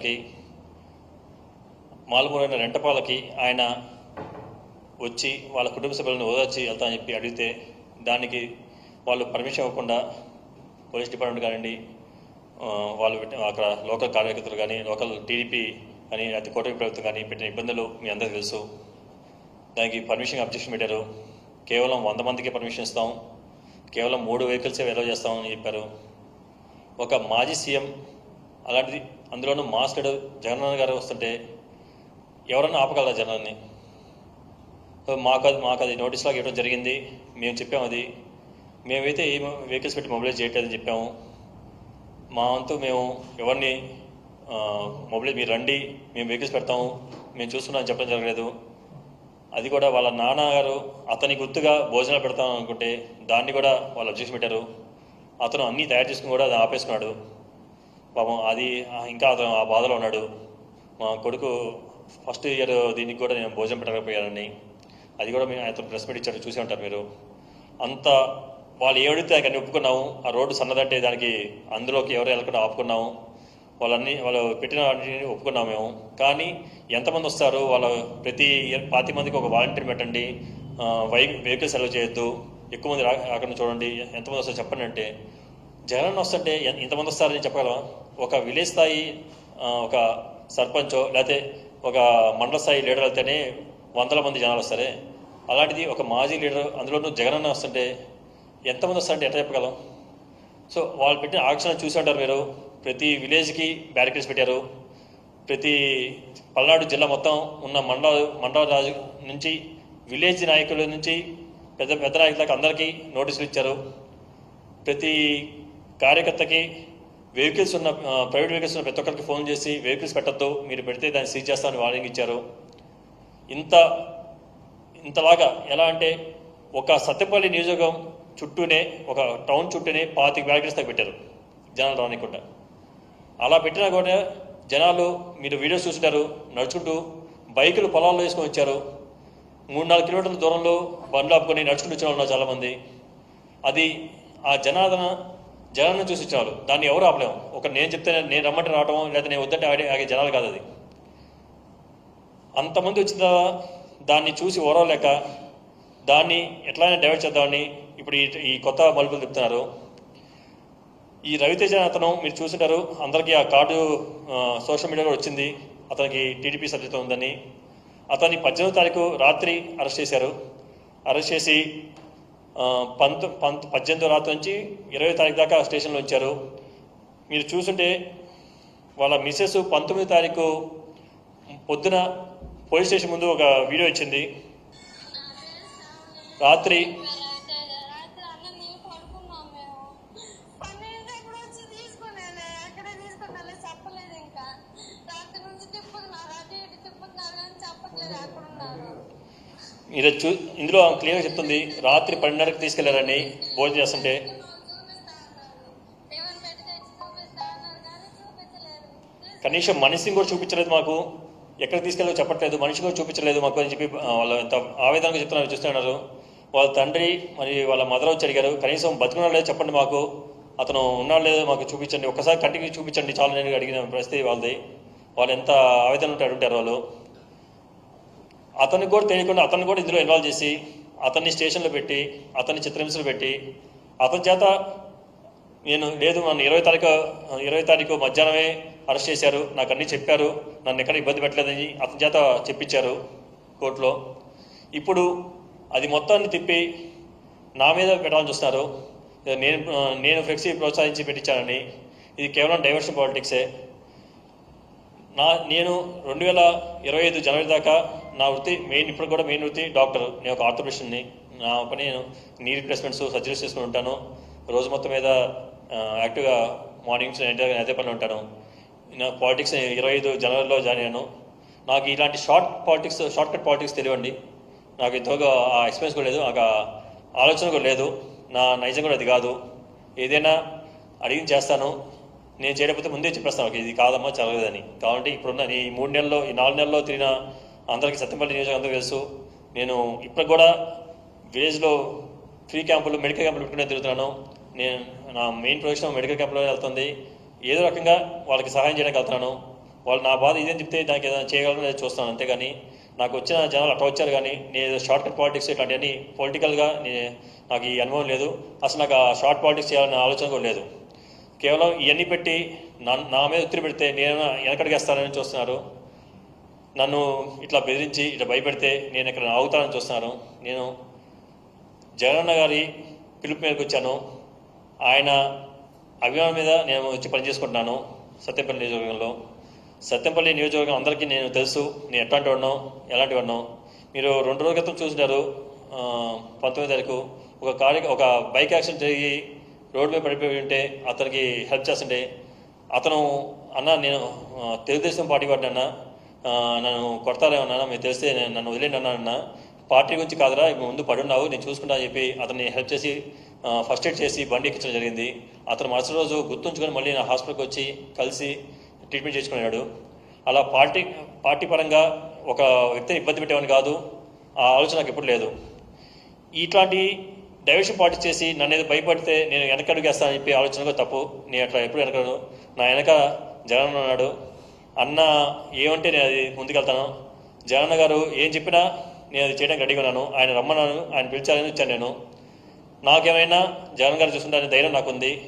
గారికి మాలుమూరైన రెంటపాలకి ఆయన వచ్చి వాళ్ళ కుటుంబ సభ్యులను ఓదార్చి వెళ్తామని చెప్పి అడిగితే దానికి వాళ్ళు పర్మిషన్ ఇవ్వకుండా పోలీస్ డిపార్ట్మెంట్ కానివ్వండి వాళ్ళు పెట్టిన అక్కడ లోకల్ కార్యకర్తలు కానీ లోకల్ టీడీపీ కానీ లేకపోతే కూటమి ప్రభుత్వం కానీ పెట్టిన ఇబ్బందులు మీ అందరికీ తెలుసు. దానికి పర్మిషన్ అబ్జెక్షన్ పెట్టారు. కేవలం వంద మందికి పర్మిషన్ ఇస్తాం. కేవలం మూడు వెహికల్సే వెలవ్ చేస్తామని చెప్పారు. ఒక మాజీ సీఎం అలాంటిది అందులోనూ మాస్ లీడర్ జగన్ గారు వస్తుంటే ఎవరన్నా ఆపగలరా జనాన్ని మాకు అది మాకు అది నోటీస్ లాగా ఇవ్వడం జరిగింది. మేము చెప్పాము అది. మేమైతే ఏ వెహికల్స్ పెట్టి మొబిలైజ్ చేయట్లేదని చెప్పాము. మా వంతు మేము ఎవరిని మొబైల్ మీరు రండి మేము వెహికల్స్ పెడతాము. మేము చూస్తున్నాం చెప్పడం జరగలేదు. అది కూడా వాళ్ళ నాన్నగారు అతని గుర్తుగా భోజనాలు పెడతాం అనుకుంటే దాన్ని కూడా వాళ్ళు అబ్జెక్షన్ పెట్టారు. అతను అన్నీ తయారు చేసుకుని కూడా అది ఆపేసుకున్నాడు. పాపం అది ఇంకా అతను ఆ బాధలో ఉన్నాడు. మా కొడుకు ఫస్ట్ ఇయర్ దీనికి కూడా నేను భోజనం పెట్టకపోయానని అది కూడా మేము అతను ప్రెస్ మీట్ ఇచ్చాడు చూసి ఉంటారు మీరు. అంత వాళ్ళు ఏడితే దాన్ని ఒప్పుకున్నాము. ఆ రోడ్డు సన్నదంటే దానికి అందులోకి ఎవరు వెళ్ళకుండా ఆపుకున్నాము. వాళ్ళన్ని వాళ్ళు పెట్టిన వాటిని ఒప్పుకున్నాము మేము. కానీ ఎంతమంది వస్తారు? వాళ్ళ ప్రతి పాతి మందికి ఒక వాలంటీర్ పెట్టండి. వై వెహికల్స్ సెలవు చేయొద్దు. ఎక్కువ మంది రా రాకుండా చూడండి. ఎంతమంది వస్తారు చెప్పండి అంటే. జగన్ వస్తుంటే ఇంతమంది వస్తారని చెప్పగలమా ఒక విలేజ్ స్థాయి ఒక సర్పంచో లేకపోతే ఒక మండల స్థాయి లీడర్ వెళ్తేనే వందల మంది జనాలు వస్తారే? అలాంటిది ఒక మాజీ లీడర్ అందులోనూ జగన్ అన్న వస్తుంటే ఎంతమంది వస్తారంటే ఎట్లా చెప్పగలం? సో వాళ్ళు పెట్టిన ఆక్షన్ చూసి ఉంటారు మీరు. ప్రతి విలేజ్కి బ్యారికేడ్స్ పెట్టారు. ప్రతి పల్నాడు జిల్లా మొత్తం ఉన్న మండల మండల రాజు నుంచి విలేజ్ నాయకుల నుంచి పెద్ద పెద్ద నాయకులకు అందరికీ నోటీసులు ఇచ్చారు. ప్రతి కార్యకర్తకి వెహికల్స్ ఉన్న ప్రైవేట్ వెహికల్స్ ఉన్న ప్రతి ఒక్కరికి ఫోన్ చేసి వెహికల్స్ పెట్టద్దు మీరు పెడితే దాన్ని సీజ్ చేస్తామని వార్నింగ్ ఇచ్చారు. ఇంత ఇంతలాగా ఎలా అంటే ఒక సత్యపల్లి నియోజకవర్గం చుట్టూనే ఒక టౌన్ చుట్టూనే పాతిక బ్యారికేడ్స్ దాకా పెట్టారు జనాలు రానికుండా. అలా పెట్టినా కూడా జనాలు మీరు వీడియోస్ చూస్తుంటారు నడుచుకుంటూ బైకులు పొలాల్లో వేసుకొని వచ్చారు. మూడు నాలుగు కిలోమీటర్ల దూరంలో బండ్లు ఆపుకొని నడుచుకుంటూ వచ్చిన వాళ్ళు ఉన్నారు చాలామంది. అది ఆ జనాదరణ జగన్ను చూసి చాలు దాన్ని ఎవరు ఆపలేము. ఒక నేను చెప్తే నేను రమ్మంటే రావటం లేదా నేను వద్దంటే ఆడే ఆగే జనాలు కాదు అది. అంతమంది వచ్చిన తర్వాత దాన్ని చూసి ఓరవలేక దాన్ని ఎట్లయినా డైవర్ట్ చేద్దామని ఇప్పుడు ఈ కొత్త మలుపులు చెప్తున్నారు ఈ రవితేజ అతను మీరు చూసింటారు. అందరికీ ఆ కార్డు సోషల్ మీడియాలో వచ్చింది. అతనికి టీడీపీ సభ్యత ఉందని. అతన్ని పద్దెనిమిది తారీఖు రాత్రి అరెస్ట్ చేశారు. అరెస్ట్ చేసి పంత పంత పద్దెనిమిదో రాత్రి నుంచి ఇరవై తారీఖు దాకా స్టేషన్లో ఉంచారు. మీరు చూసుంటే వాళ్ళ మిస్సెస్ పంతొమ్మిది తారీఖు పొద్దున పోలీస్ స్టేషన్ ముందు ఒక వీడియో ఇచ్చింది. రాత్రి రాత్రి మీరు చూ ఇందులో క్లియర్గా చెప్తుంది రాత్రి పన్నెండున్నరకు తీసుకెళ్ళారని భోజనం చేస్తుంటే. కనీసం మనిషిని కూడా చూపించలేదు మాకు. ఎక్కడ తీసుకెళ్ళో చెప్పట్లేదు మనిషి కూడా చూపించలేదు మాకు అని చెప్పి వాళ్ళు ఎంత ఆవేదనగా చెప్తున్నారు చూస్తున్నారు వాళ్ళ తండ్రి మరి వాళ్ళ మదర్ వచ్చి అడిగారు కనీసం బతుకున్నాడు లేదో చెప్పండి మాకు. అతను ఉన్నాడు లేదో మాకు చూపించండి. ఒకసారి కంటికి చూపించండి చాలా నేను అడిగిన పరిస్థితి వాళ్ళది. వాళ్ళు ఎంత ఆవేదన ఉంటారు ఉంటారు వాళ్ళు. అతనికి కూడా తెలియకుండా అతన్ని కూడా ఇందులో ఇన్వాల్వ్ చేసి అతన్ని స్టేషన్లో పెట్టి అతన్ని చిత్రహింసలు పెట్టి అతని చేత నేను లేదు నన్ను ఇరవై తారీఖు ఇరవై తారీఖు మధ్యాహ్నమే అరెస్ట్ చేశారు నాకు అన్నీ చెప్పారు నన్ను ఎక్కడ ఇబ్బంది పెట్టలేదని అతని చేత చెప్పించారు కోర్టులో. ఇప్పుడు అది మొత్తాన్ని తిప్పి నా మీద పెట్టాలని చూస్తున్నారు. నేను నేను ఫ్లెక్సీ ప్రోత్సహించి పెట్టించానని. ఇది కేవలం డైవర్షన్ పాలిటిక్సే నా నేను రెండు వేల ఇరవై ఐదు జనవరి దాకా నా వృత్తి మెయిన్ ఇప్పుడు కూడా మెయిన్ వృత్తి డాక్టర్ నేను ఒక ఆర్థోపెషన్ని నా. పని నేను నీ రిప్లేస్మెంట్స్ సర్జరీస్ చేసుకుని ఉంటాను. రోజు మొత్తం మీద యాక్టివ్గా మార్నింగ్స్ అదే పని ఉంటాను. నా పాలిటిక్స్ ఇరవై ఐదు జనవరిలో జాయిన్ అయ్యాను. నాకు ఇలాంటి short politics short cut politics తెలియండి. నాకు ఇంతగా ఆ ఎక్స్పీరియన్స్ కూడా లేదు. నాకు ఆలోచన కూడా లేదు. నా నైజం కూడా అది కాదు. ఏదైనా అడిగి చేస్తాను. నేను చేయకపోతే ముందే చెప్పేస్తాను. ఇది కాదమ్మా చదవలేదని కాబట్టి ఇప్పుడున్న ఈ మూడు నెలల్లో ఈ నాలుగు నెలల్లో తిరిగిన అందరికీ సత్యపల్లి నియోజకవర్గం తెలుసు నేను ఇప్పటికి కూడా విలేజ్లో ఫ్రీ క్యాంపులు మెడికల్ క్యాంపులు పెట్టుకునే తిరుగుతున్నాను. నేను నా మెయిన్ ప్రొఫెషన్ మెడికల్ క్యాంపులో వెళ్తుంది. ఏదో రకంగా వాళ్ళకి సహాయం చేయడానికి వెళ్తున్నాను. వాళ్ళు నా బాధ ఇదేం చెప్తే దానికి ఏదైనా చేయగలరో లేదా చూస్తాను అంతేగాని నాకు వచ్చిన జనాలు అట్లా వచ్చారు కానీ నేను షార్ట్ కట్ పాలిటిక్స్ ఇట్లాంటివన్నీ పొలిటికల్గా నాకు ఈ అనుభవం లేదు. అసలు నాకు ఆ షార్ట్ పాలిటిక్స్ చేయాలనే ఆలోచన కూడా లేదు. కేవలం ఇవన్నీ పెట్టి నా నా మీద ఒత్తిడి పెడితే నేను వెనకడిగేస్తానని చూస్తున్నారు. నన్ను ఇట్లా బెదిరించి ఇట్లా భయపెడితే నేను ఇక్కడ ఆగుతానని చూస్తున్నాను. నేను జగనన్న గారి పిలుపు మేరకు వచ్చాను. ఆయన అభిమానం మీద నేను వచ్చి పనిచేసుకుంటున్నాను సత్యంపల్లి నియోజకవర్గంలో. సత్యంపల్లి నియోజకవర్గం అందరికీ నేను తెలుసు నేను ఎట్లాంటి వాడినో ఎలాంటి వాడినో. మీరు రెండు రోజుల క్రితం చూసినారు పంతొమ్మిది తారీఖు. ఒక కార్య ఒక బైక్ యాక్సిడెంట్ జరిగి రోడ్డు మీద పడిపోయి ఉంటే అతనికి హెల్ప్ చేస్తుంటే అతను అన్న నేను తెలుగుదేశం పార్టీ వాడినన్నా నన్ను కొడతారేమన్నా మీరు తెలిస్తే నేను నన్ను వదిలేండి అన్న పార్టీ గురించి కాదురా ఇప్పుడు ముందు పడున్నావు నేను చూసుకుంటా అని చెప్పి అతన్ని హెల్ప్ చేసి ఫస్ట్ ఎయిడ్ చేసి బండి ఎక్కించడం జరిగింది. అతను మరుసటి రోజు గుర్తుంచుకొని మళ్ళీ నా హాస్పిటల్కి వచ్చి కలిసి ట్రీట్మెంట్ చేసుకున్నాడు. అలా పార్టీ పార్టీ పరంగా ఒక వ్యక్తిని ఇబ్బంది పెట్టేవాడిని కాదు ఆ ఆలోచన నాకు ఎప్పుడు లేదు. ఇట్లాంటి డైవర్షన్ పార్టీ చేసి నన్ను ఏదో భయపడితే నేను వెనకడుగు వేస్తానని చెప్పి ఆలోచన కూడా తప్పు. నేను అట్లా ఎప్పుడు వెనకడు నా వెనక జగన్ ఉన్నాడు. అన్న ఏమంటే నేను అది ముందుకెళ్తాను. జగన్ గారు ఏం చెప్పినా నేను అది చేయడానికి రెడీగా ఉన్నాను. ఆయన రమ్మన్నాను ఆయన పిలిచారని వచ్చాను నేను. నాకేమైనా జగన్ గారు చూస్తుంటే ధైర్యం నాకుంది.